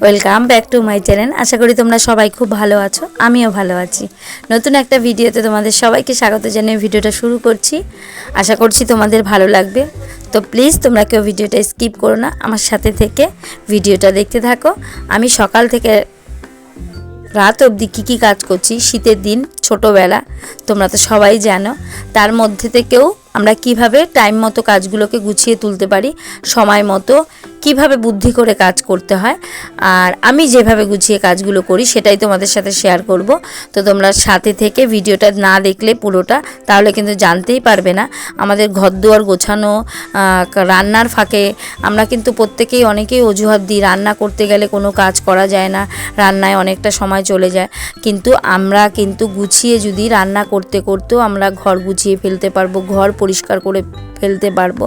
Welcome back to my channel আশা করি তোমরা সবাই খুব ভালো আছো, আমিও ভালো আছি। নতুন একটা ভিডিওতে তোমাদের সবাইকে স্বাগত জানিয়ে ভিডিওটা শুরু করছি। আশা করছি তোমাদের ভালো লাগবে। তো প্লিজ তোমরা কেউ ভিডিওটা স্কিপ করো না, আমার সাথে থেকে ভিডিওটা দেখতে থাকো। আমি সকাল থেকে রাত অবধি কী কী কাজ করছি, শীতের দিন, ছোটোবেলা, তোমরা তো সবাই জানো। তার মধ্যে থেকেও আমরা কীভাবে টাইম মতো কাজগুলোকে গুছিয়ে তুলতে পারি, সময় মতো কীভাবে বুদ্ধি করে কাজ করতে হয়, আর আমি যেভাবে গুছিয়ে কাজগুলো করি সেটাই তোমাদের সাথে শেয়ার করব। তো তোমরা সাথে থেকে ভিডিওটা না দেখলে পুরোটা, তাহলে কিন্তু জানতেই পারবে না। আমাদের ঘর দুয়ার গোছানো রান্নার ফাঁকে আমরা কিন্তু প্রত্যেকেই অনেকেই অজুহাত দিই, রান্না করতে গেলে কোনো কাজ করা যায় না, রান্নায় অনেকটা সময় চলে যায়। কিন্তু আমরা কিন্তু গুছিয়ে যদি রান্না করতে করতেও আমরা ঘর গুছিয়ে ফেলতে পারব, ঘর পরিষ্কার করে ফেলতে পারব,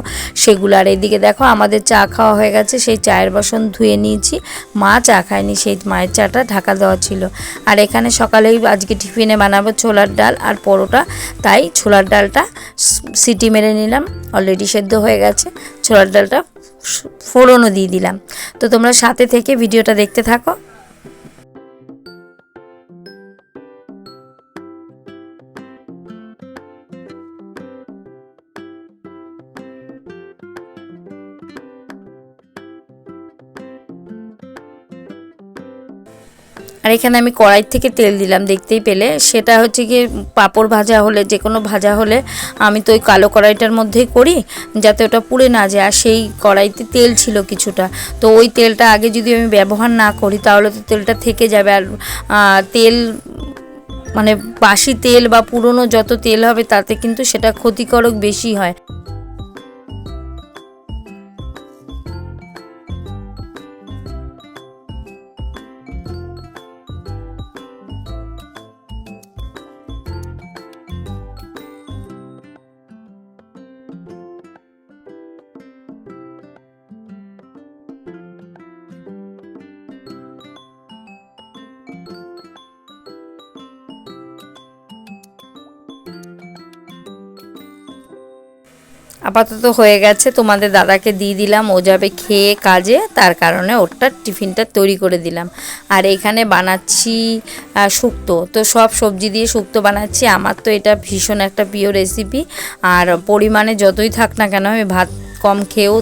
সেগুলো আর এদিকে দেখো আমাদের চা খাওয়া হয়ে গেছে। সেই চায়ের বাসন ধুয়ে নিয়েছি। মা চা খায়নি, সেই মায়ের চাটা ঢাকা দেওয়া ছিল। আর এখানে সকালেই আজকে টিফিনে বানাবো ছোলার ডাল আর পরোটা। তাই ছোলার ডালটা সিটি মেরে নিলাম অলরেডি সেদ্ধ হয়ে গেছে। ছোলার ডালটা ফোড়নও দিয়ে দিলাম। তো তোমরা সাথে থেকে ভিডিওটা দেখতে থাকো। আর এখানে আমি কড়াই থেকে তেল দিলাম, দেখতেই পেলে। সেটা হচ্ছে গিয়ে পাঁপড় ভাজা হলে, যে কোনো ভাজা হলে আমি তো ওই কালো কড়াইটার মধ্যেই করি, যাতে ওটা পুড়ে না যায়। আর সেই কড়াইতে তেল ছিল কিছুটা। তো ওই তেলটা আগে যদি আমি ব্যবহার না করি, তাহলে তো তেলটা থেকে যাবে। আর তেল মানে বাসি তেল বা পুরনো যত তেল হবে, তাতে কিন্তু সেটা ক্ষতিকারক বেশি হয়। আপাতত হয়ে গেছে, তোমাদের দাদাকে দিয়ে দিলাম, ও যাবে খেয়ে কাজে, তার কারণে ওরটা টিফিনটা তৈরি করে দিলাম। আর এখানে বানাচ্ছি শুক্তো। তো সব সবজি দিয়ে শুক্তো বানাচ্ছি, আমার তো এটা ভীষণ একটা প্রিয় রেসিপি আর পরিমাণে যতই থাক না কেন, আমি ভাত কম খেয়েও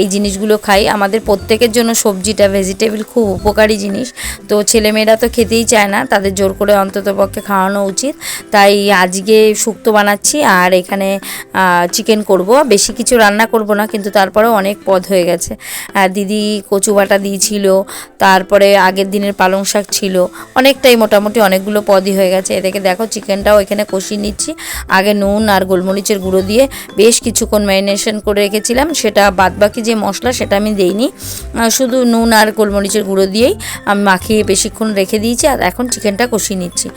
এই জিনিসগুলো খাই। আমাদের প্রত্যেকের জন্য সবজিটা ভেজিটেবল খুব উপকারী জিনিস। তো ছেলেমেয়েরা তো খেতেই চায় না, তাদের জোর করে অন্তত পক্ষে খাওয়ানো উচিত। তাই আজকে শুক্তো বানাচ্ছি আর এখানে চিকেন করব। বেশি কিছু রান্না করব না, কিন্তু তারপরেও অনেক পদ হয়ে গেছে। দিদি কচু বাটা দিয়েছিল, তারপরে আগের দিনের পালং শাক ছিল। অনেকটাই মোটামুটি অনেকগুলো পদই হয়ে গেছে। এদিকে দেখো চিকেনটাও এখানে কষিয়ে নিচ্ছি। আগে নুন আর গোলমরিচের গুঁড়ো দিয়ে বেশ কিছুক্ষণ ম্যারিনেশন করে রেখেছিলাম সেটা বাদবাকি যে মশলা সেটা আমি দেইনি। শুধু নুন আর গোলমরিচের গুঁড়ো দিয়েই আমি মাখিয়ে বেশিক্ষণ রেখে দিয়েছি আর এখন চিকেনটা কষিয়ে নিচ্ছি।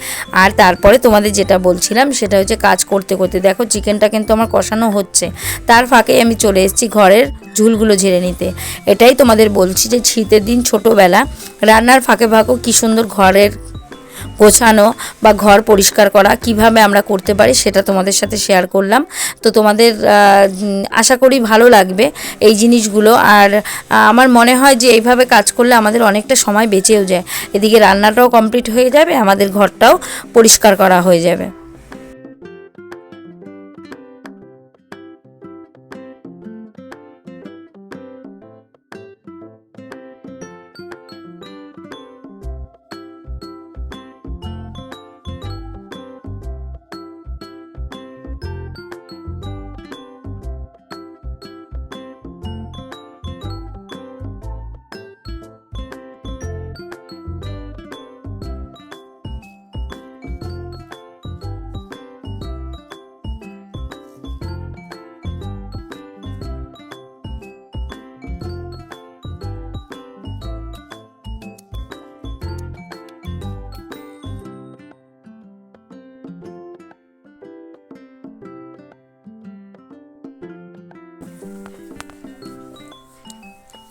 আর তারপরে তোমাদের যেটা বলছিলাম, সেটা হচ্ছে কাজ করতে করতে। দেখো, চিকেনটা কিন্তু আমার কষানো হচ্ছে। তার ফাঁকে আমি চলে এসেছি ঘরের ঝুলগুলো ঝেড়ে নিতে। এটাই তোমাদের বলছি যে শীতের দিন ছোটোবেলা রান্নার ফাঁকে ফাঁকেও কী সুন্দর ঘরের গোছানো বা ঘর পরিষ্কার করা কীভাবে আমরা করতে পারি সেটা তোমাদের সাথে শেয়ার করলাম। তো তোমাদের আশা করি ভালো লাগবে এই জিনিসগুলো। আর আমার মনে হয় যে এইভাবে কাজ করলে আমাদের অনেকটা সময় বেঁচেও যায়। এদিকে রান্নাটাও কমপ্লিট হয়ে যাবে, আমাদের ঘরটাও পরিষ্কার করা হয়ে যাবে।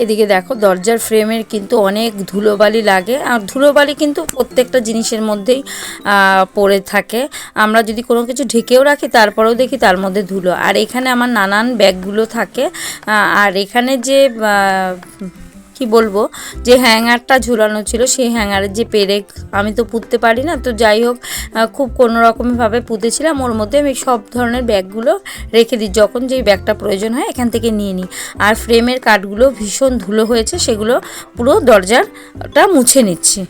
এদিকে দেখো, দরজার ফ্রেমের কিন্তু অনেক ধুলোবালি লাগে। আর ধুলোবালি কিন্তু প্রত্যেকটা জিনিসের মধ্যেই পড়ে থাকে। আমরা যদি কোনো কিছু ঢেকেও রাখি, তারপরেও দেখি তার মধ্যে ধুলো। আর এখানে আমার নানান ব্যাগগুলো থাকে। আর এখানে যে কি বলব? যে হ্যাঙ্গারটা ঝুলানো ছিল, সেই হ্যাঙ্গারের যে পেরেক আমি তো পুঁততে পারি না। তো যাই হোক খুব কোনো রকমভাবে পুঁতেছিলাম। ওর মধ্যে আমি সব ধরনের ব্যাগগুলো রেখে দিই। যখন যেই ব্যাগটা প্রয়োজন হয়, এখান থেকে নিয়ে নিই। আর ফ্রেমের কাঠগুলো ভীষণ ধুলো হয়েছে, সেগুলো পুরো দরজারটা মুছে নিচ্ছি।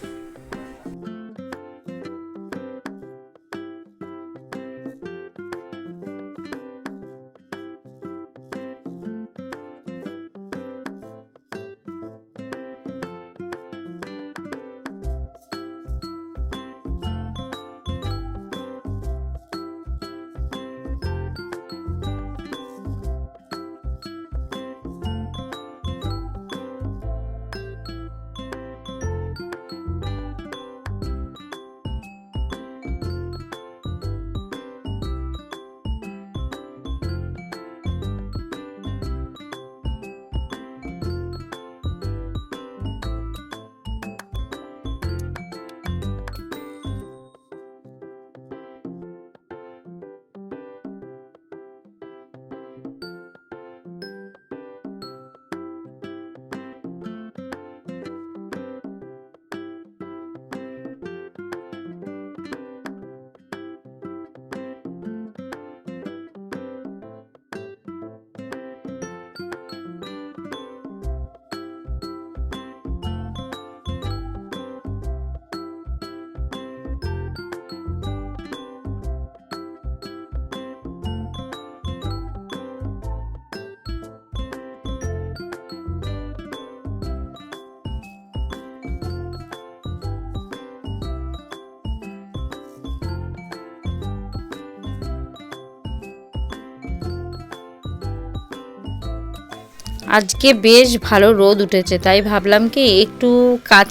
আজকে বেশ ভালো রোদ উঠেছে, তাই ভাবলাম কি একটু কাচ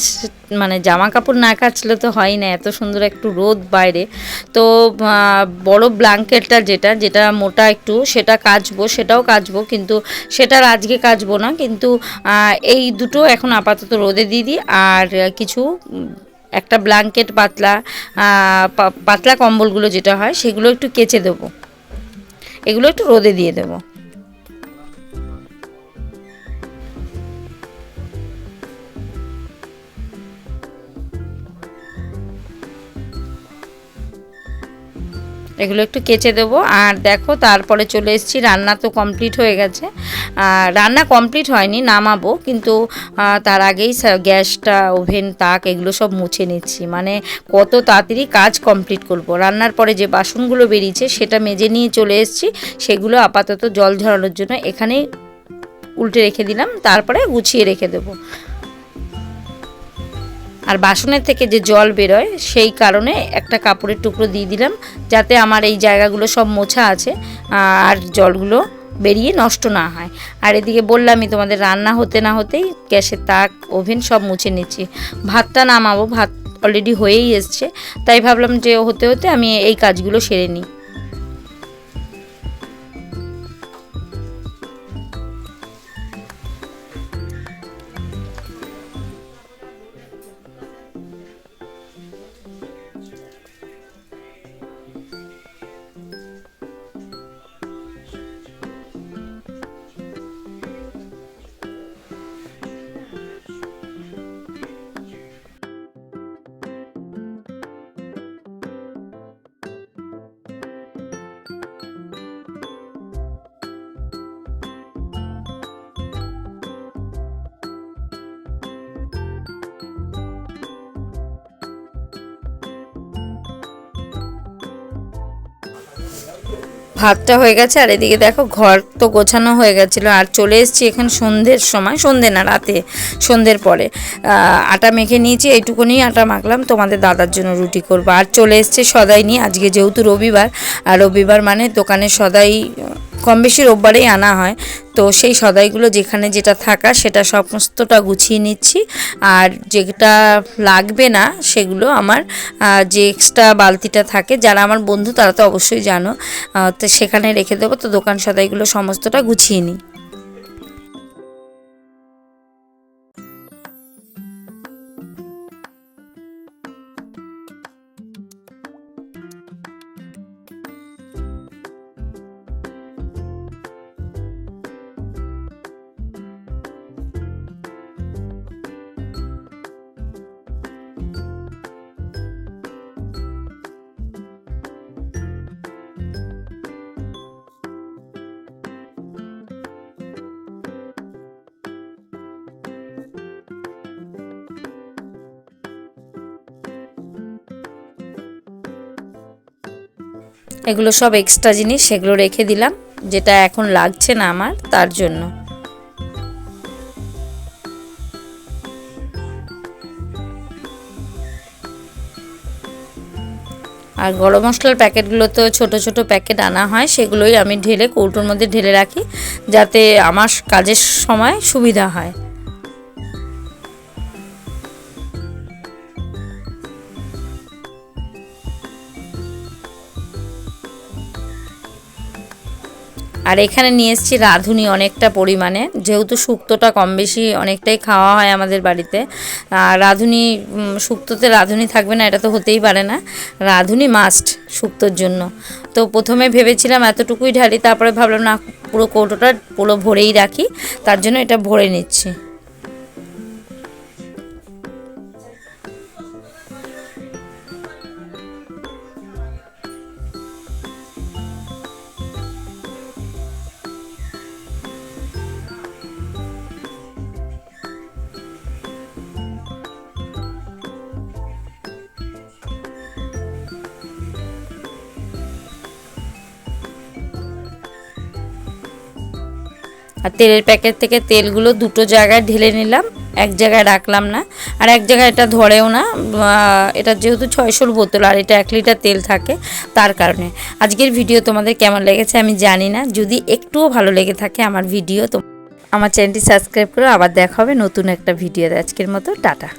মানে জামা কাপড় না কাচলে তো হয় না, এত সুন্দর একটু রোদ বাইরে। তো বড় ব্ল্যাঙ্কেটটা যেটা যেটা মোটা একটু, সেটা কাচবো, সেটাও কাচবো, কিন্তু সেটার আজকে কাচবো না, কিন্তু এই দুটো এখন আপাতত রোদে দিয়ে দিই, আর কিছু, একটা ব্ল্যাঙ্কেট পাতলা পাতলা কম্বলগুলো যেটা হয়, সেগুলো একটু কেচে দেবো। এগুলো একটু রোদে দিয়ে দেবো। এগুলো একটু কেচে দেবো। আর দেখো, তারপরে চলে এসেছি, রান্না তো কমপ্লিট হয়ে গেছে। রান্না কমপ্লিট হয়নি, নামাবো, কিন্তু তার আগেই গ্যাসটা, ওভেন, তাক এগুলো সব মুছে নিচ্ছি। মানে কত তাড়াতাড়ি কাজ কমপ্লিট করব। রান্নার পরে যে বাসনগুলো বেরিয়েছে, সেটা মেজে নিয়ে চলে এসেছি। সেগুলো আপাতত জল ঝরানোর জন্য এখানেই উল্টে রেখে দিলাম, তারপরে গুছিয়ে রেখে দেবো। আর বাসনের থেকে যে জল বেরোয়, সেই কারণে একটা কাপড়ের টুকরো দিয়ে দিলাম, যাতে আমার এই জায়গাগুলো সব মোছা আছে আর জলগুলো বেরিয়ে নষ্ট না হয়। আর এদিকে বললামই, তোমাদের রান্না হতে না হতেই গ্যাসের তাক, ওভেন সব মুছে নিচ্ছি। ভাতটা নামাবো, ভাত অলরেডি হয়েই এসছে, তাই ভাবলাম যে হতে হতে আমি এই কাজগুলো সেরে নিই। ভাতটা হয়ে গেছে আর এদিকে দেখো ঘর তো গোছানো হয়ে গেছিল। আর চলে এসেছি এখানে সন্ধ্যের সময় সন্ধে না রাতে, সন্ধ্যের পরে। আটা মেখে নিয়েছি, এইটুকুনি আটা মাখলাম, তোমাদের দাদার জন্য রুটি করব। আর চলে এসছে সদাই নিয়ে, আজকে যেহেতু রবিবার, আর রবিবার মানে দোকানে সদাই কম বেশি রোববারেই আনা হয়। তো সেই সদাইগুলো যেখানে যেটা থাকা সেটা সমস্তটা গুছিয়ে নিচ্ছি। আর যেটা লাগবে না সেগুলো আমার যে এক্সট্রা বালতিটা থাকে, যারা আমার বন্ধু তারা তো অবশ্যই জানো। তো সেখানে রেখে দেবো। তো দোকান সদাইগুলো সমস্তটা গুছিয়ে নিই। এগুলো সব এক্সট্রা জিনিস সেগুলো রেখে দিলাম, যেটা এখন লাগছে না আমার, তার জন্য। আর গরম মশলার প্যাকেটগুলো তো ছোট ছোট প্যাকেট আনা হয়, সেগুলোই আমি ঢেলে কৌটোর মধ্যে ঢেলে রাখি, যাতে আমার কাজের সময় সুবিধা হয়। আর এখানে নিয়ে এসেছি রাঁধুনি অনেকটা পরিমাণে। যেহেতু শুক্তোটা কম বেশি অনেকটাই খাওয়া হয় আমাদের বাড়িতে। আর রাঁধুনি শুক্ততে রাঁধুনি থাকবে না, এটা তো হতেই পারে না। রাঁধুনি মাস্ট শুক্তোর জন্য। তো প্রথমে ভেবেছিলাম এতটুকুই ঢালি, তারপরে ভাবলাম, না, পুরো কৌটোটা পুরো ভরেই রাখি, তার জন্য এটা ভরে নিচ্ছি। আর তেলের প্যাকেট থেকে তেলগুলো দুটো জায়গায় ঢেলে নিলাম, এক জায়গায় রাখলাম না, আর এক জায়গায় এটা ধরেও না এটা যেহেতু ছয়শোর বোতল আর এটা এক লিটার তেল থাকে তার কারণে। আজকের ভিডিও তোমাদের কেমন লেগেছে আমি জানি না, যদি একটুও ভালো লেগে থাকে আমার ভিডিও তো আমার চ্যানেলটি সাবস্ক্রাইব করে আবার দেখা হবে নতুন একটা ভিডিও আজকের মতো, টাটা।